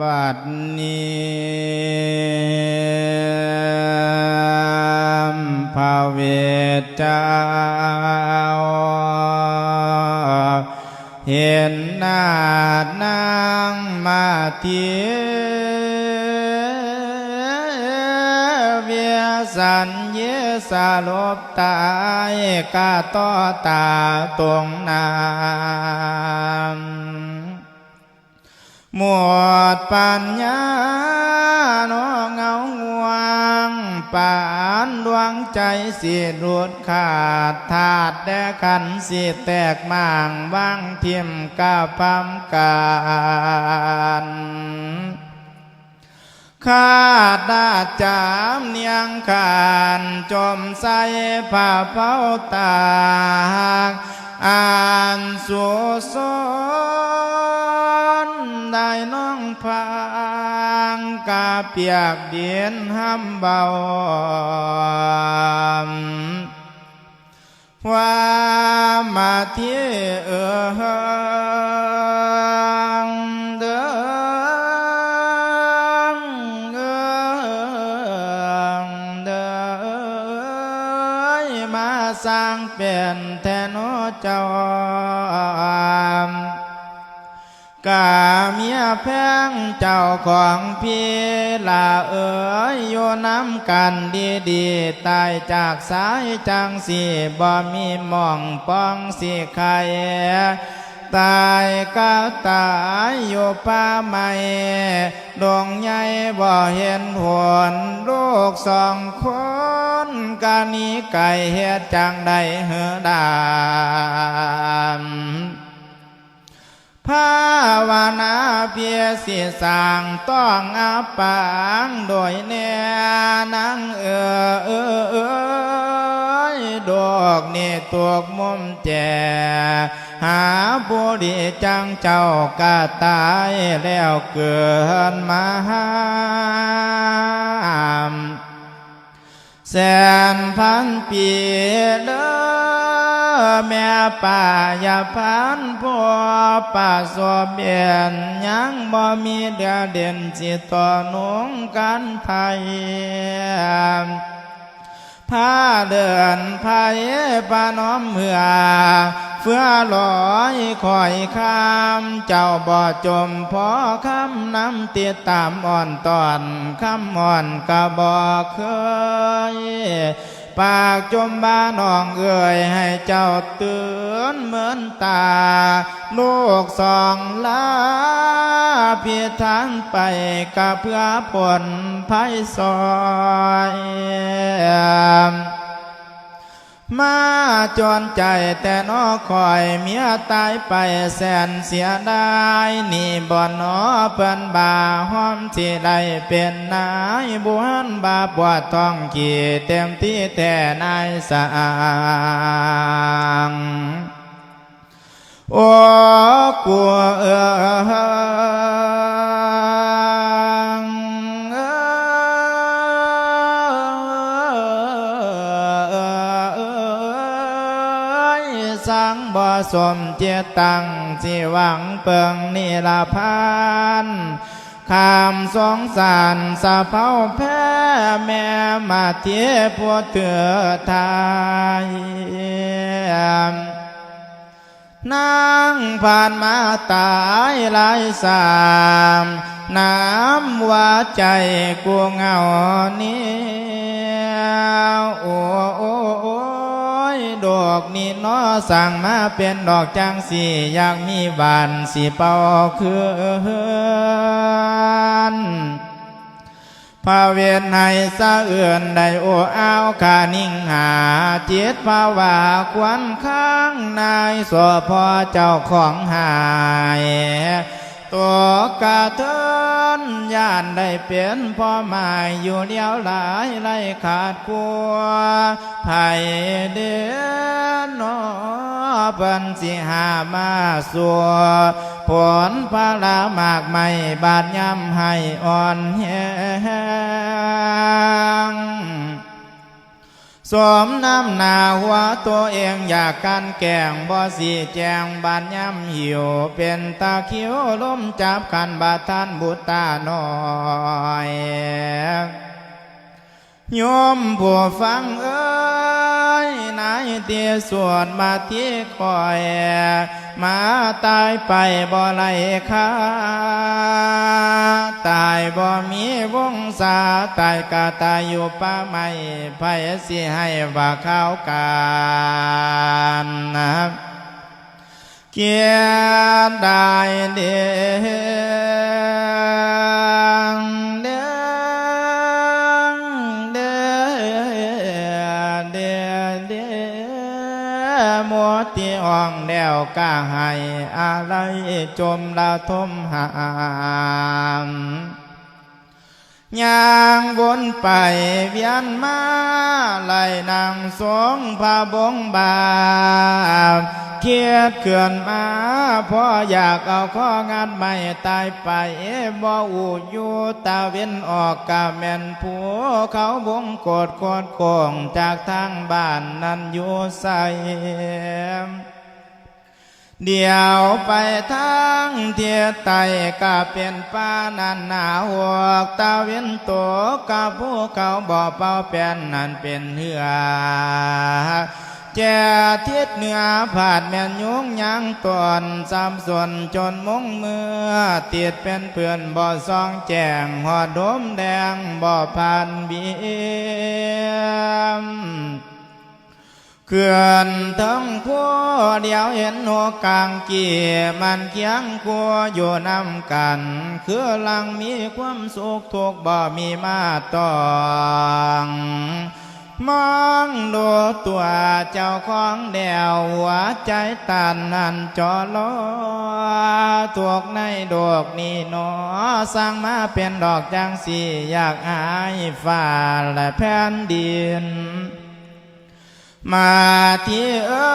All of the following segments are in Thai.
บัดนี้พระเวทเจ้าเห็นหน้านางมาเทียเวียสันเยสาลบตายกาต่อตาตรงนา หมวดปัญญาโนเงาง่วงปานดวงใจสิรุดขาดธาตุแดขันสิแตกม่างบางเทียมกาพำการข้าดาจามเนียงขานจมใส่ผ้าเผาตาก อ่านสุสนได้น้องพางกาเปียกเดียนห้ำเบา กาเมียแพงเจ้าของพี่ลาเอ๋ยโยน้ำกันดีดีๆตายจากสายจังสีบ่มีมองป้องสีใครตายก็ตายอยู่ป่าใหม่ดวงใหญ่บ่เห็นผลลูกสองคนกานี้ไก่เฮ็ดจังใดเหือดาม ภาวนาเพียสิสางต้องอาปางโดยแน่นังเออเออเอยดอกนี่ตัวมุมแจ หาบุรีจังเจ้ากะตายแล้วเกินมาหามแสนพันปี แม่ป่าอย่าพันพ่อป่าสวเบียนยังบ่มีเดียเด่นสิต่อหนุงกันไทยผ้าเดินไผ่ปาน้อมเหือเพื่อลอยคอยข้ามเจ้าบ่จมพอคำน้ำติดตามอ่อนตอนคำอ่อนกะบ่เคย ปากจมบ้านองเอ่ยให้เจ้าเตือนเหมือนตาลูกสองลาเพียทางไปกับเพื่อผลภัยซอย มาจวนใจแต่นอคอยเมียตายไปแสนเสียดายนี่บ่นอเปิ้นบาห้อมที่ได้เป็นนายบุญบาบวชท้องขี่เต็มที่แต่นายสางโอ้กัวเออ สมเจตังสิหวังเปิงนิลาพานขามสองสารสะเภาแพ้แม่มาเทียพวเถือไทยนางผ่านมาตายหลายสามน้ำว่าใจกูเงาเนี่โอ้โอ้โอ้ ดอกนี่นอสั่งมาเป็นดอกจังสีอยากมีบานสีเป่าคืนพระเวียนให้สะเอื่นได้โออ้าวคานิ่งหาเจิตภาวาควันข้างนายสวพอเจ้าของหาย ตัวกระเทินยานได้เปลี่ยนพ่อหมายอยู่เดียวหลายไรขาดกลัวไผ่เดือนนอเปิ้นสิหามาสัวผลพาลามากไม่บาดย้ำให้อ่อนแหง สวมน้ำหนาหัวตัวเองอยากกันแก่งบ่สีแจงบานย้ำหิว เป็นตาคิ้วล้มจับกันบาท่านบุตรตาน้อย โยมผู้ฟังเอ้ยนายเตียสวดมาที่คอยมาตายไปบ่ไหลคาตายบ่มีวงศาตายกาตายอยู่ป่าไม่ไผสิให้ว่าข้าวการนะเกียรได้เดียง อ่องเดวกาให้อะไรจมละทมหามย่างวนไปเวียนมาไหลนางสงพาบงบาปเครียดเขื่อนมาพราะอยากเอาข้องานไม่ตายไปบ่อูอยู่ตาเว้นออกกะแม่นผัวเขาบงกดโคดโคงจากทางบ้านนั้นอยู่ใส่ เดี๋ยวไปทางเทียไตก็เป็นป้านันหนาวกตาเว้นตัวกับผู้เขาบ่อเป่าแป้นนั่นเป็นเหือแจทิศเหนือผาดแม่นยุงยังตอนสามส่วนจนมงเมื่อติดเป็นเพื่อนบ่อซองแจงหอดดมแดงบ่อผ่านเบียม ขื่อนทั้งคู่เดียวเห็นหัวกลางเกี่มันเคียงคัวอยู่นำกัน คือลังมีความสุขทุกบ่มีมาตองมองดูตัวเจ้าของเดียวหัวใจตันนันจอลอถูกในดอกนี้หนอสร้างมาเป็นดอกจังสีอยากอายฟ้าและแผ่นดิน มาที่เอ้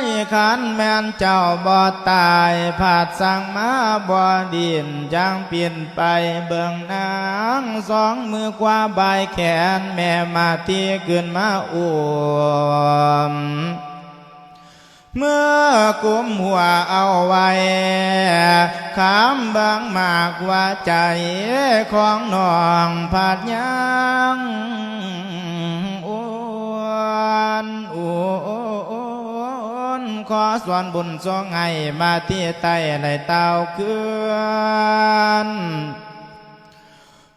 ยขันแม่นเจ้าบ่ตายผาดสั่งมาบ่ดินจังเปลี่ยนไปเบิ่งนางสองมือกว่าใบาแขนแม่มาที่ขึ้นมาอ้วมเมื่อกุมหัวเอาไว้ขามบางมากว่าใจของน้องผาดยัง ขอส่วนบุญสองให้มาที่ใต้ในเต้าเกือน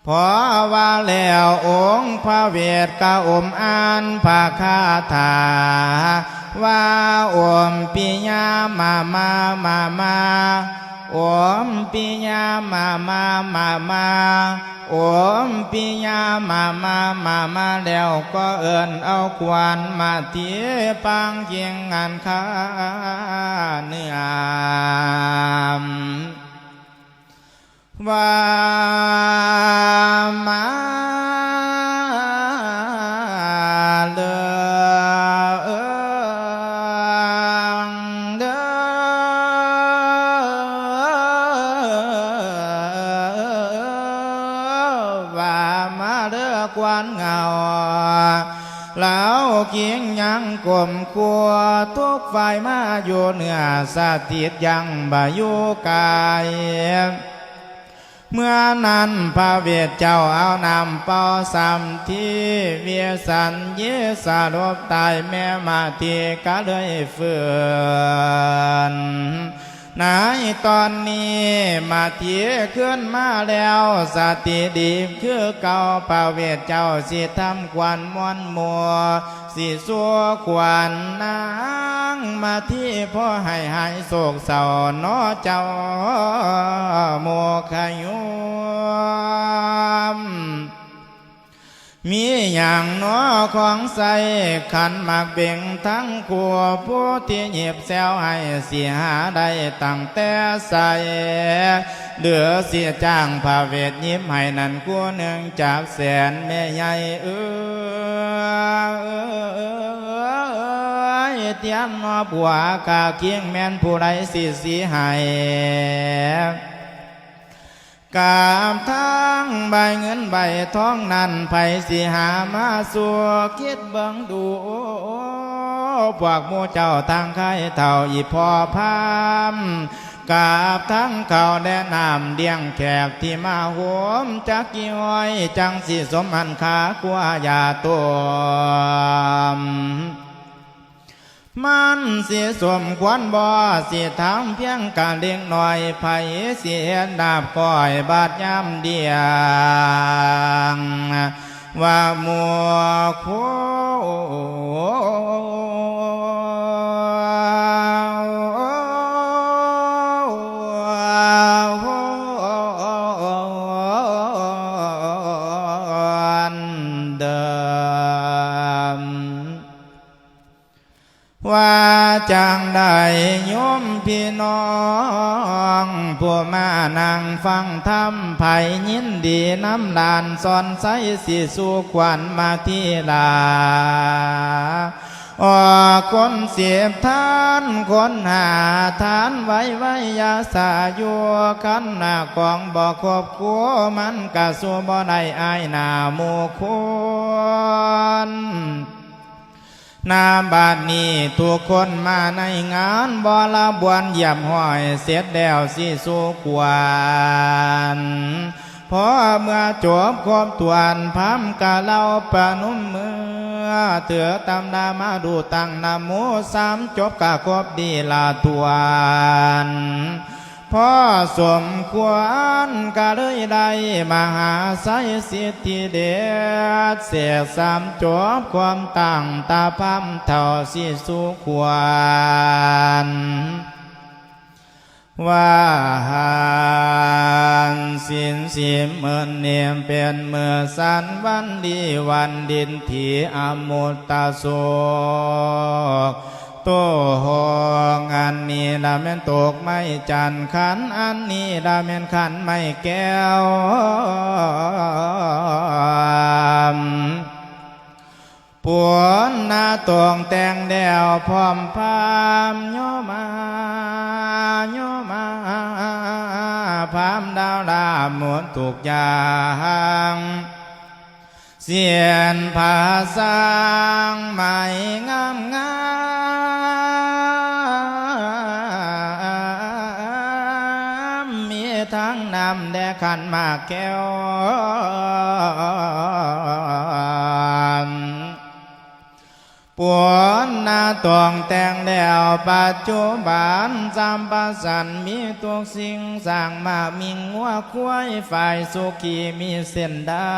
พอว่าแล้วองค์พระเวทกะอมอ่านภาคาถา ว่าอมปิญามามามามา อมปิญามามามามาอมปิญามามามามาแล้วก็เอินเอาควันมาเทียปังเกียงงานค้าเนื้อ อสถิตยังบายุกายเมื่อนั้นพระเวทเจ้าเอานำเป่าสัมที่เวียสันเยสารบตายแม่มาทีก็เลยเฟื่อน ในตอนนี้มาเทียขึ้นมาแล้วสติดีคือเก่าพระเวทเจ้าสิทำควันมวนมัวสิสัวขวัญนางมาที่พ่อให้หายโศกเศร้าเนอเจ้าโมขยุม มีอย่างหนอของใส่ขันหมากเบ่งทั้งขัวผู้ที่เหยียบแซวให้เสียหาได้ตั้งแต่ใส่เหลือเสียจ้างพาเวทยิ้มให้นั่นกู้หนึ่งจากแสนแม่ใหญ่เออเตียนนอบัวกาเคียงแม่นผู้ใดสิสีให้ กาบทั้งใบเงินใบทองนั้นไผสิหามาสัวคิดเบิ่งดูพวกมูเจ้าทางไข่เท่าอีพอพามกาบทั้งเขาแดนามเดียงแขกที่มาโหมจักกี่ห้อยจังสิสมอันขากว่ายาตัว มันเสียสมควรบ่เสียทำเพียงการเลี้ยงหน่อยไผ่เสียดาบก้อยบาดยำเดียง ว่ามัวโค ว่างได้โยมพี่น้อง ผู้มานั่งฟังธรรมไผ่ยินดีน้ำลานสอนใสสิสู่ควันมาที่ลาออกคนเสียบทานคนหาทานไว้ไว้ยาสายู่ขันหน้าของบ่ครบครัวมันกะสัวบ่ได้อายหน้าหมู่คน นาบาดนี้ทุกคนมาในงานบอละบวนเยี่ยมห้อยเสร็จแล้วสิสุกวนพอเมื่อจบครบตวนพามกะเล่าปะนุ่มมือเถือตำนามาดูตั้งนาโมสามจบกะครบดีลาตวน พ่อสมควรก็เลยได้มาหาไสยสิทธิเดชเสียสามจบความตั้งตาพัมเท่าสิสุควรว่าหานสินสิมเมือนเนียมเป็นเมื่อสันวันดีวันดินถีอมุตตาโศก โตหองอันนี้ละแม่นตกไม่จันขันอันนี้ละแม่นขันไม่แก้วปวนนาตวงแต่งเดวพร้อมพามโยมาโยมาพามดาวลาหมดทุกยางเสียนภาษางใหม่งามงามำแดขันมากแก้วปวนนาตวงแต่งแล้วปัจจุบันจำปัสันมีตัวสิ่งสร้างมามิงวัวควายฝ่ายสุขีมีเส้นได้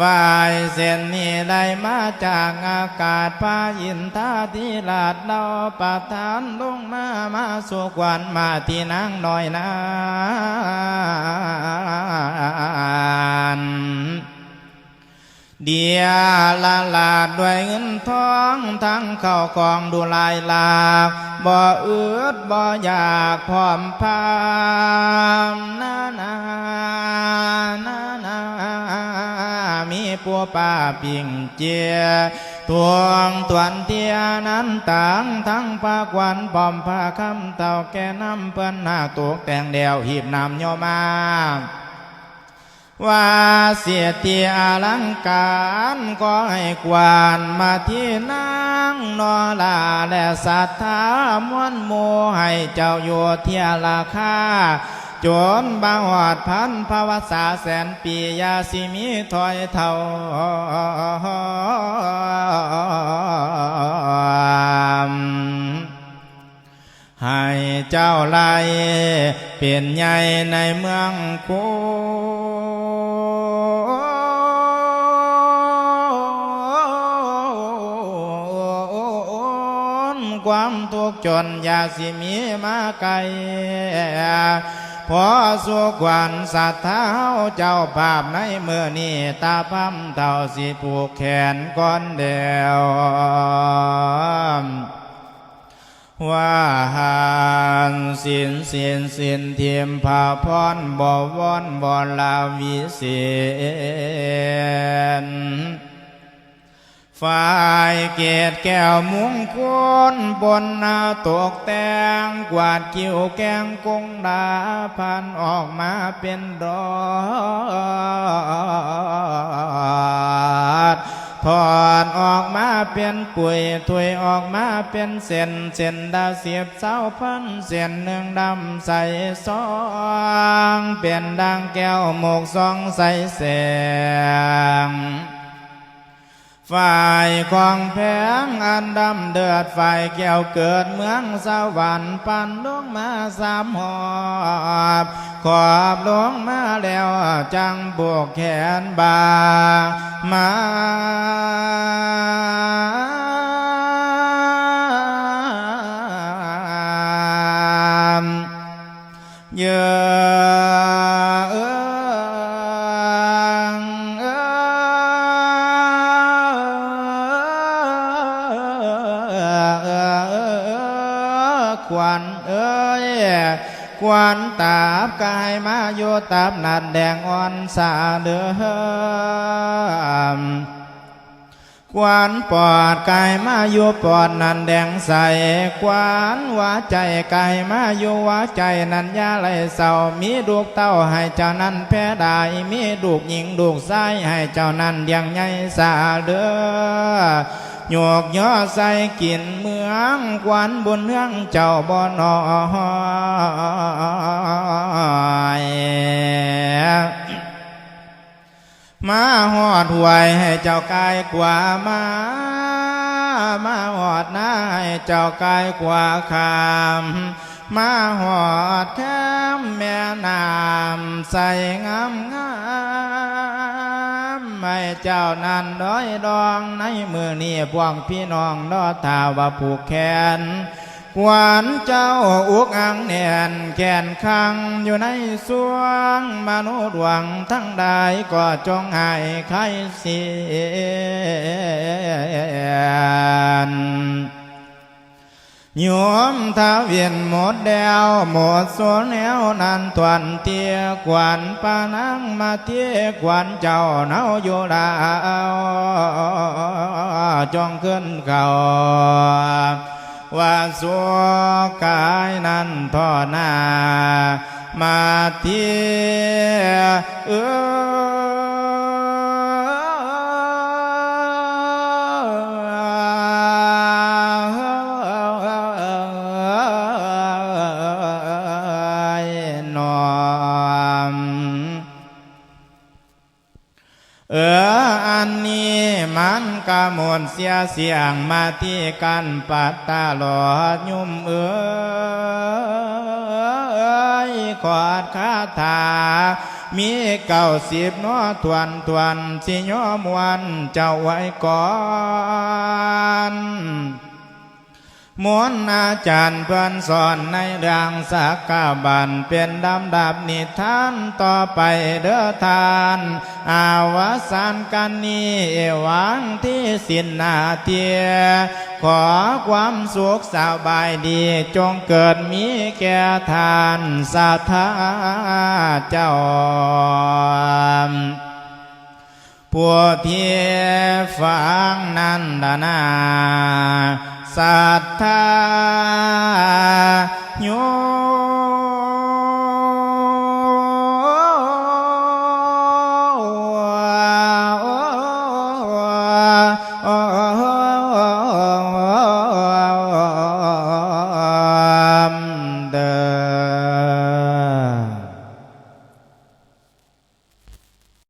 ฝ่ายเส้นนี้ได้มาจากอากาศพายินทาทิลาดเราประทานลงมามาสุกวันมาที่นางน้อยนานเดียละลาดด้วยเงินทองทั้งเข้าของดูลายลากบ่เอือดบ่อยากพร้อมพามนานานานา มีปัวป้าปิ่งเจียทวงตวนเทียนั้นต่างทั้งภาควันปอมผ้าคำเต่าแก่น้ำเปิ้นหน้าตกแต่งเดียวหีบนำโยมาว่าเสียทีอลังการก็ให้กวานมาที่นางนอลาและสัทธามวนโมให้เจ้าอยู่เทียราคา จนบาหอดพันภาวษาแสนปียาสิมีถอยเท่าให้เจ้าไล่เปลี่ยนใหญ่ในเมืองคูความทุกข์จนยาสิมีมาไกล พอสุขวันสัตว์เท้าเจ้าภาพในเมื่อนี้ตาพัมเท่าสิผูกแขนก้อนเดียวว่าหานสินสินสินเทียมผาพรบ่วอนบ่ลาวิเศษ ฝ่ายเกตแก้วมุงคลบนนาตกแต่งกวาดคิวแกงกงดาพันออกมาเป็นดอกถอดออกมาเป็นปุ๋ยถวยออกมาเป็นเส้นเส้นดาเสียบเสาพันเส้นหนึ่งดำใส่ซองเป็นดังแก้วหมกซองใส่แสง ฝ่ายของแผงอันดำเดือดฝ่ายแก้วเกิดเมืองสวรรค์ปันลงมาสามหอบขอบลงมาแล้วจังบวกแขนบามาเยอะ ควันตาบกายมาโยตาบนัดแดงอ่อนสาเดือมควันปอดกายมาอยู่ปอดนันแดงใสควันหัวใจกายมาอยู่หัวใจนันยาไหลเศร้ามีลูกเต้าให้เจ้านั้นแพ้ได้มีลูกหญิงลูกชายให้เจ้านั้นเลี้ยังใหญ่สาเด้อ โยกย่อใส่กินเมืองควันบนเมืองเจ้าบ่นอยมาหอดหวยให้เจ้ากายกว่ามามาหอดหน้าให้เจ้ากายกว่าคำมาหอดแคมแม่น้ำใส่งามงาม เจ้านั้นด้อยดองในมือนี่พวงพี่น้องดอทาวาผูกแขนกวนเจ้าอุกอังแน่นแขนคังอยู่ในสวงมนุษย์หวังทั้งใดก็จงให้ใครเสียไข้เสียน ปานังมาเตียกวนเจ้าเนาอยู่ดาวจงขึ้นเขาว่าสั มวนกะมนเสียเสียงมาที่กันปัตตาหลอดยุ่มเอยขอดคาถา มีเก่าสิบน้อทวนทวนสิยอมวันเจ้าไว้ก่อน มวนอาจารย์เพื่อนสอนในเรื่องสักกาบันเป็นดำดับนิทานต่อไปเด้อทาน อาวสานกันนี้หวังที่สินนาเทีย ขอความสุขสบายดีจงเกิดมีแก่ทานสาธาเจ้าผู้ที่ฟังนั้นดานา ศรัทธาโย